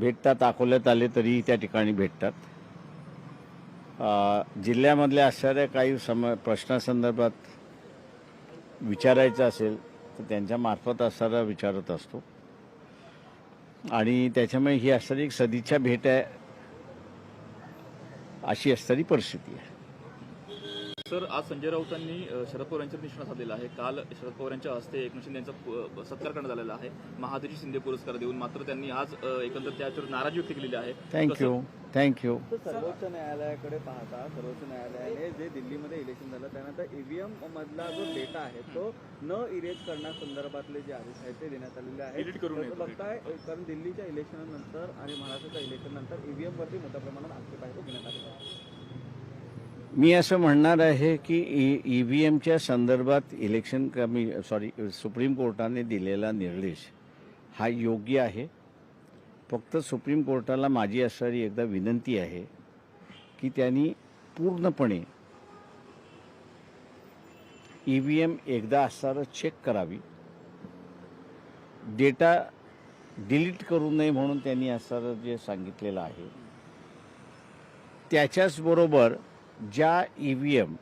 भेटतात अकोल्यात आले तरीही त्या ठिकाणी भेटतात. जिल्ह्यामधल्या असणाऱ्या काही सम प्रश्नासंदर्भात विचारायचं असेल तर त्यांच्या मार्फत असणारा विचारत असतो. आणि त्याच्यामुळे ही असणारी एक सदिच्छा भेट आहे अशी असणारी परिस्थिती आहे. सर आज संजय राऊतांनी शरद पवार यांच्यावर निशाणा साधलेला आहे. काल शरद पवार यांच्या हस्ते एकनाथ शिंदे यांचा सत्कार करण्यात आलेला आहे. महादजी शिंदे पुरस्कार देऊन मात्र त्यांनी आज एकंदर त्याच्यावर नाराजी व्यक्त केलेली आहे. थँक्यू थँक्यू सर्वोच्च न्यायालयाकडे पाहता सर्वोच्च न्यायालयाने जे दिल्लीमध्ये इलेक्शन झालं त्यानंतर ईव्हीएम मधला जो डेटा आहे तो न इरेज करण्यासंदर्भातले जे आदेश आहेत ते देण्यात आलेले आहेत. बघताय कारण दिल्लीच्या इलेक्शननंतर आणि महाराष्ट्राच्या इलेक्शन नंतर ईव्हीएम वरती मोठ्या प्रमाणात आक्षेप आहे तो घेण्यात आलेला आहे. मी असं म्हणणार आहे की e, ई व्ही एमच्या संदर्भात इलेक्शन कमी सॉरी सुप्रीम कोर्टाने दिलेला निर्देश हा योग्य आहे. फक्त सुप्रीम कोर्टाला माझी असणारी एकदा विनंती आहे की त्यांनी पूर्णपणे ई व्ही एम एकदा असणारं चेक करावी. डेटा डिलीट करू नये म्हणून त्यांनी असणारं जे सांगितलेलं आहे. त्याच्याचबरोबर ज्या ई व्ही एम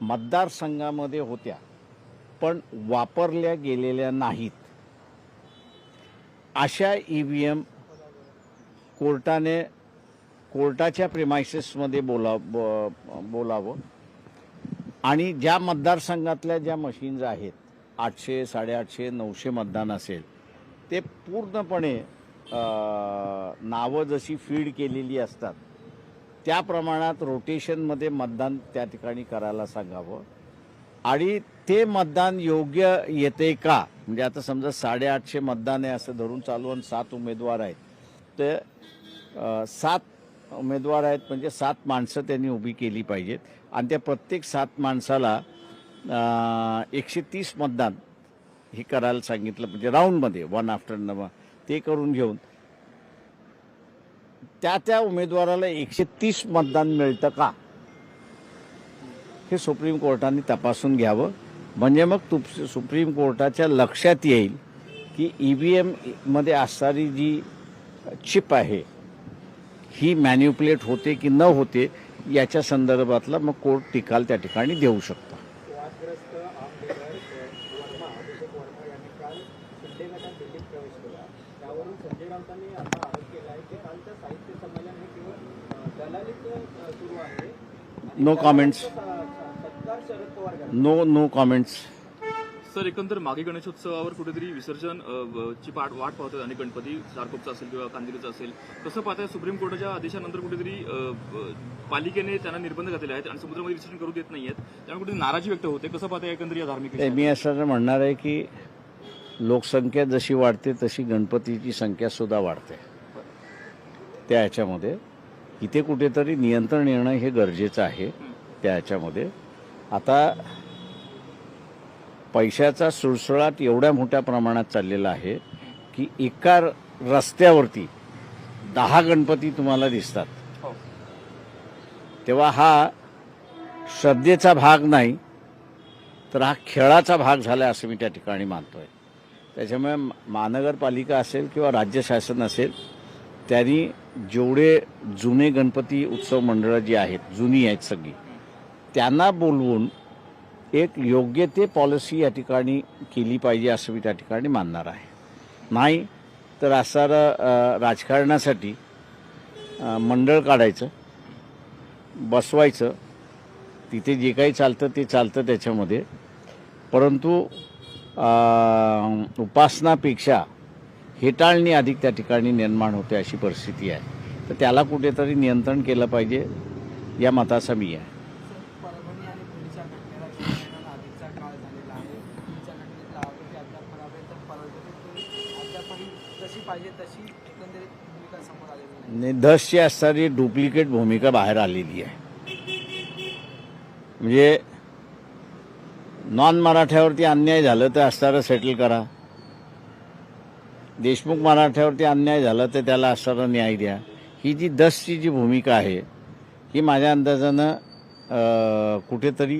मतदारसंघामध्ये होत्या पण वापरल्या गेलेल्या नाहीत. अशा ई व्ही एम कोर्टाने कोर्टाच्या प्रिमायसेसमध्ये बोला ब- बोलावं. आणि ज्या मतदारसंघातल्या ज्या मशीन्स आहेत आठशे साडेआठशे नऊशे मतदान असेल ते पूर्णपणे नावं जशी फीड केलेली असतात त्या प्रमाणात रोटेशनमध्ये मतदान त्या ठिकाणी करायला सांगावं. आणि ते मतदान योग्य येते का? म्हणजे आता समजा साडेआठशे मतदान आहे असं धरून चालू आणि सात उमेदवार आहेत. ते सात उमेदवार आहेत म्हणजे सात माणसं त्यांनी उभी केली पाहिजेत. आणि त्या प्रत्येक सात माणसाला एकशे तीस मतदान हे करायला सांगितलं. म्हणजे राऊंडमध्ये वन आफ्टर न ते करून घेऊन. त्या त्या उमेदवाराला एकशे तीस मतदान मिळतं का? हे सुप्रीम कोर्टाने तपासून घ्यावं. म्हणजे मग तुप सुप्रीम कोर्टाच्या लक्षात येईल की ई व्ही एममध्ये असणारी जी चिप आहे ही मॅन्युप्युलेट होते की न होते याच्या संदर्भातला मग कोर्ट निकाल त्या ठिकाणी देऊ शकतो वादग्रस्त आमदार वर्मा अभिषेक वर्मा यांनी काल शिंदे गटात दिल्लीत प्रवेश केला त्यावरून संजय राऊतांनी आता आरोप केला आहे की कालचं साहित्य संमेलन हे केवळ अ, दलालीचं अ, सुरू आहे आणि No comments. त्याचा स- सत्कार शरद पवार करतात नो नो कॉमेंट्स सर एकंदर मागे गणेशोत्सवावर कुठेतरी विसर्जन अ, ची पाठ वाट पाहतात आणि गणपती चारकोपचा असेल किंवा कांदिरीचा असेल. कसं पाहताय सुप्रीम कोर्टाच्या आदेशानंतर कुठेतरी अ, ब- पालिकेने त्यांना निर्बंध घातलेले आहेत आणि समुद्रामध्ये विसर्जन करू देत नाहीयेत. त्यामुळे कुठे नाराजी व्यक्त होते. कसं पाहताय एकंदर या धार्मिक ते विषयावर? मी असं म्हणणार आहे की लोकसंख्या जशी वाढते तशी गणपतीची संख्या सुद्धा वाढते. त्या ह्याच्यामध्ये. इथे कुठेतरी नियंत्रण येणं हे गरजेचं आहे त्या ह्याच्यामध्ये आता पैशाचा सुळसुळाट एवढ्या मोठ्या प्रमाणात चाललेला आहे की एका रस्त्यावरती दहा गणपती तुम्हाला दिसतात. हो. तेव्हा हा श्रद्धेचा भाग नाही तर हा खेळाचा भाग झाला असं मी त्या ठिकाणी मानतोय. त्याच्यामुळे मा- महानगरपालिका असेल किंवा राज्य शासन असेल त्यांनी जेवढे जुने गणपती उत्सव मंडळं जी आहेत जुनी आहेत सगळी त्यांना बोलवून एक योग्य ते पॉलिसी या ठिकाणी केली पाहिजे असं मी त्या ठिकाणी मानणार आहे. नाही तर असा राजकारणासाठी मंडळ काढायचं बसवायचं तिथे जे काही चालतं ते चालतं त्याच्यामध्ये. परंतु उपासनापेक्षा हेटाळणी अधिक त्या ठिकाणी निर्माण होते अशी परिस्थिती आहे. तर त्याला कुठेतरी नियंत्रण केलं पाहिजे या मताचा मी आहे. परभणी असणारी डुप्लिकेट भूमिका बाहेर आलेली आहे. म्हणजे नॉन मराठ्यावरती अन्याय झालं तर असणारं सेटल करा. देशमुख मराठ्यावरती अन्याय झाला तर त्याला असणारा न्याय द्या. ही जी दसची जी भूमिका आहे ही माझ्या अंदाजानं कुठेतरी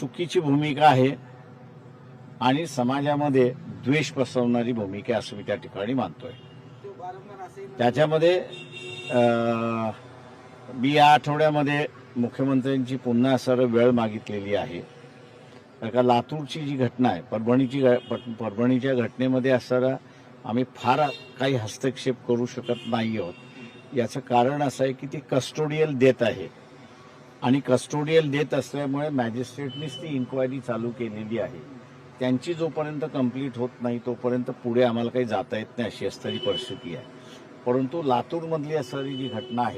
चुकीची भूमिका आहे आणि समाजामध्ये द्वेष पसरवणारी भूमिका असं मी त्या ठिकाणी मानतोय. त्याच्यामध्ये मी या आठवड्यामध्ये मुख्यमंत्र्यांची पुन्हा सर वेळ मागितलेली आहे. कारण का लातूरची जी घटना आहे परभणीची परभणीच्या घटनेमध्ये असताना आम्ही फार काही हस्तक्षेप करू शकत नाही आहोत. याचं कारण असं आहे की ती कस्टोडियल देत आहे. आणि कस्टोडियल देत असल्यामुळे मॅजिस्ट्रेटनीच ती इन्क्वायरी चालू केलेली आहे. त्यांची जोपर्यंत कंप्लीट होत नाही तोपर्यंत पुढे आम्हाला काही जाता येत नाही अशी असणारी परिस्थिती आहे. परंतु लातूरमधली असणारी जी घटना आहे